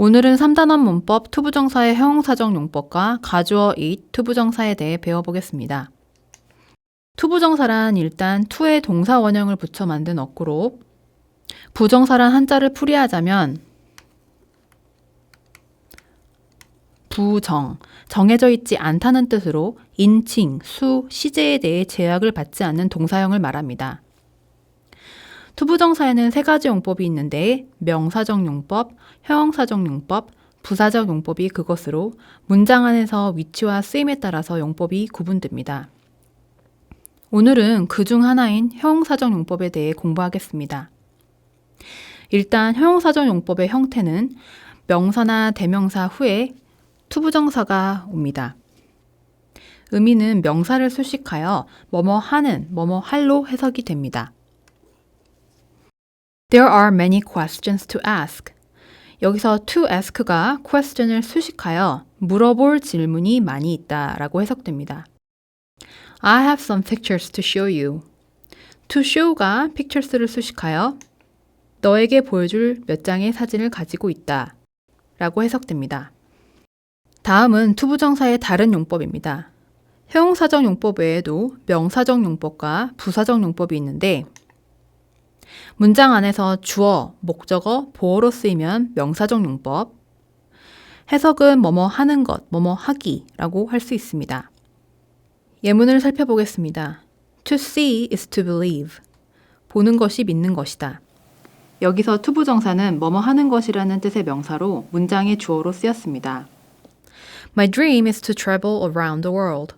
오늘은 3단원 문법 투부정사의 형용사적 용법과 가주어 it 투부정사에 대해 배워보겠습니다. 투부정사란 일단 to에 동사 원형을 붙여 만든 어구로 부정사란 한자를 풀이하자면 부정, 정해져 있지 않다는 뜻으로 인칭, 수, 시제에 대해 제약을 받지 않는 동사형을 말합니다. 투부정사에는 세 가지 용법이 있는데 명사적 용법, 형용사적 용법, 부사적 용법이 그것으로 문장 안에서 위치와 쓰임에 따라서 용법이 구분됩니다. 오늘은 그 중 하나인 형용사적 용법에 대해 공부하겠습니다. 일단 형용사적 용법의 형태는 명사나 대명사 후에 투부정사가 옵니다. 의미는 명사를 수식하여 뭐뭐 하는, 뭐뭐 할로 해석이 됩니다. There are many questions to ask. 여기서 to ask가 question을 수식하여 물어볼 질문이 많이 있다 라고 해석됩니다. I have some pictures to show you. To show가 pictures를 수식하여 너에게 보여줄 몇 장의 사진을 가지고 있다 라고 해석됩니다. 다음은 투부정사의 다른 용법입니다. 형용사적 용법 외에도 명사적 용법과 부사적 용법이 있는데 문장 안에서 주어, 목적어, 보어로 쓰이면 명사적 용법, 해석은 뭐뭐 하는 것, 뭐뭐 하기라고 할 수 있습니다. 예문을 살펴보겠습니다. To see is to believe. 보는 것이 믿는 것이다. 여기서 투부 정사는 뭐뭐 하는 것이라는 뜻의 명사로 문장의 주어로 쓰였습니다. My dream is to travel around the world.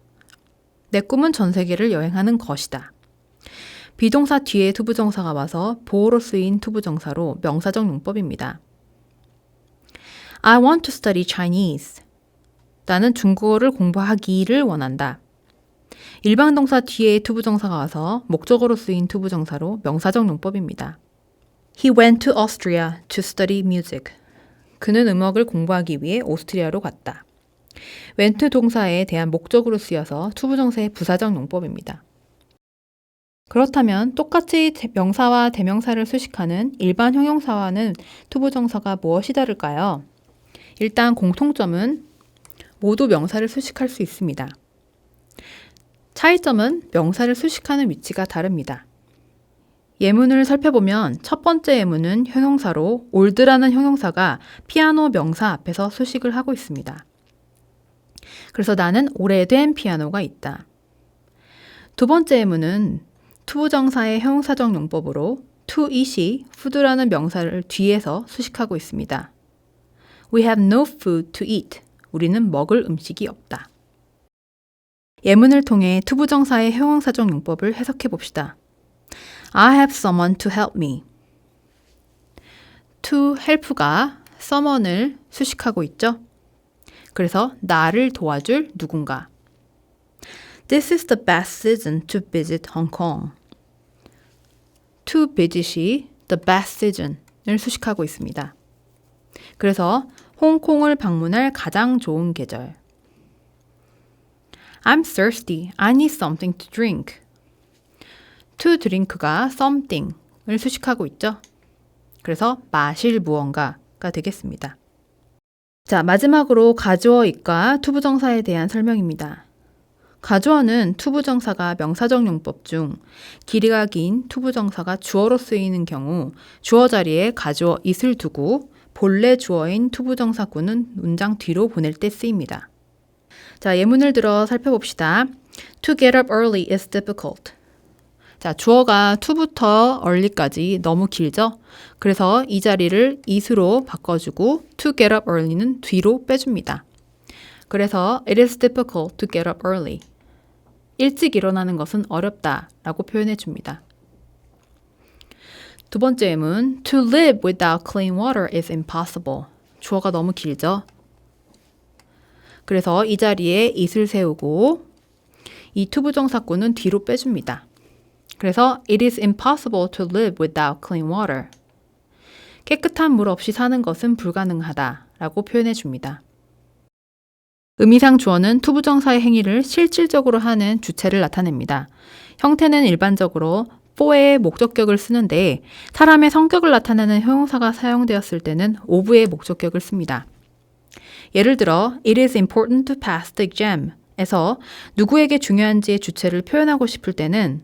내 꿈은 전 세계를 여행하는 것이다. 비동사 뒤에 투부정사가 와서 보호로 쓰인 투부정사로 명사적 용법입니다. I want to study Chinese. 나는 중국어를 공부하기를 원한다. 일방 동사 뒤에 투부정사가 와서 목적어로 쓰인 투부정사로 명사적 용법입니다. He went to Austria to study music. 그는 음악을 공부하기 위해 오스트리아로 갔다. 웬트 동사에 대한 목적으로 쓰여서 투부정사의 부사적 용법입니다. 그렇다면 똑같이 명사와 대명사를 수식하는 일반 형용사와는 투부정사가 무엇이 다를까요? 일단 공통점은 모두 명사를 수식할 수 있습니다. 차이점은 명사를 수식하는 위치가 다릅니다. 예문을 살펴보면 첫 번째 예문은 형용사로 올드라는 형용사가 피아노 명사 앞에서 수식을 하고 있습니다. 그래서 나는 오래된 피아노가 있다. 두 번째 예문은 투부정사의 형용사적 용법으로 to eat이 food라는 명사를 뒤에서 수식하고 있습니다. We have no food to eat. 우리는 먹을 음식이 없다. 예문을 통해 투부정사의 형용사적 용법을 해석해 봅시다. I have someone to help me. to help가 someone을 수식하고 있죠. 그래서 나를 도와줄 누군가. This is the best season to visit Hong Kong. to visit이 the best season을 수식하고 있습니다. 그래서 홍콩을 방문할 가장 좋은 계절. I'm thirsty. I need something to drink. to drink가 something을 수식하고 있죠. 그래서 마실 무언가가 되겠습니다. 자, 마지막으로 가주어 it과 투부정사에 대한 설명입니다. 가주어는 투부정사가 명사적 용법 중 길이가 긴 투부정사가 주어로 쓰이는 경우 주어 자리에 가주어 it을 두고 본래 주어인 투부정사구는 문장 뒤로 보낼 때 쓰입니다. 자, 예문을 들어 살펴봅시다. To get up early is difficult. 자, 주어가 to부터 early까지 너무 길죠? 그래서 이 자리를 it으로 바꿔주고 to get up early는 뒤로 빼줍니다. 그래서 it is difficult to get up early. 일찍 일어나는 것은 어렵다 라고 표현해 줍니다. 두 번째 예문 To live without clean water is impossible. 주어가 너무 길죠? 그래서 이 자리에 it을 세우고 이 투부정사구는 뒤로 빼줍니다. 그래서 it is impossible to live without clean water. 깨끗한 물 없이 사는 것은 불가능하다 라고 표현해 줍니다. 의미상 주어는 투부정사의 행위를 실질적으로 하는 주체를 나타냅니다. 형태는 일반적으로 for의 목적격을 쓰는데 사람의 성격을 나타내는 형용사가 사용되었을 때는 of의 목적격을 씁니다. 예를 들어 It is important to pass the exam 에서 누구에게 중요한지의 주체를 표현하고 싶을 때는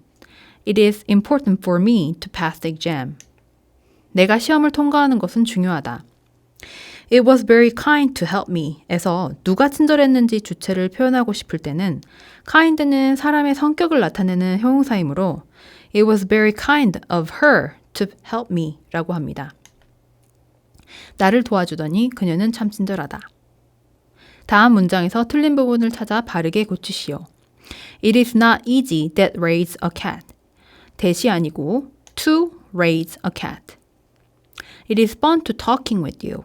It is important for me to pass the exam. 내가 시험을 통과하는 것은 중요하다. It was very kind to help me 에서 누가 친절했는지 주체를 표현하고 싶을 때는 kind는 사람의 성격을 나타내는 형용사이므로 It was very kind of her to help me 라고 합니다. 나를 도와주더니 그녀는 참 친절하다. 다음 문장에서 틀린 부분을 찾아 바르게 고치시오. It is not easy that raise a cat. 대시 아니고 to raise a cat. It is fun to talking with you.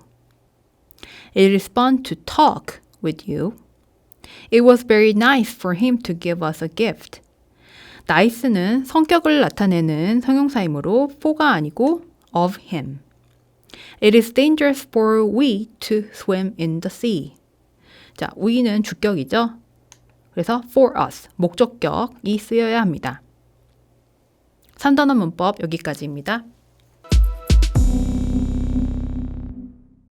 It is fun to talk with you. It was very nice for him to give us a gift. nice는 성격을 나타내는 성용사이므로 for가 아니고 of him. It is dangerous for we to swim in the sea. 자, we는 주격이죠. 그래서 for us, 목적격이 쓰여야 합니다. 3단원 문법 여기까지입니다.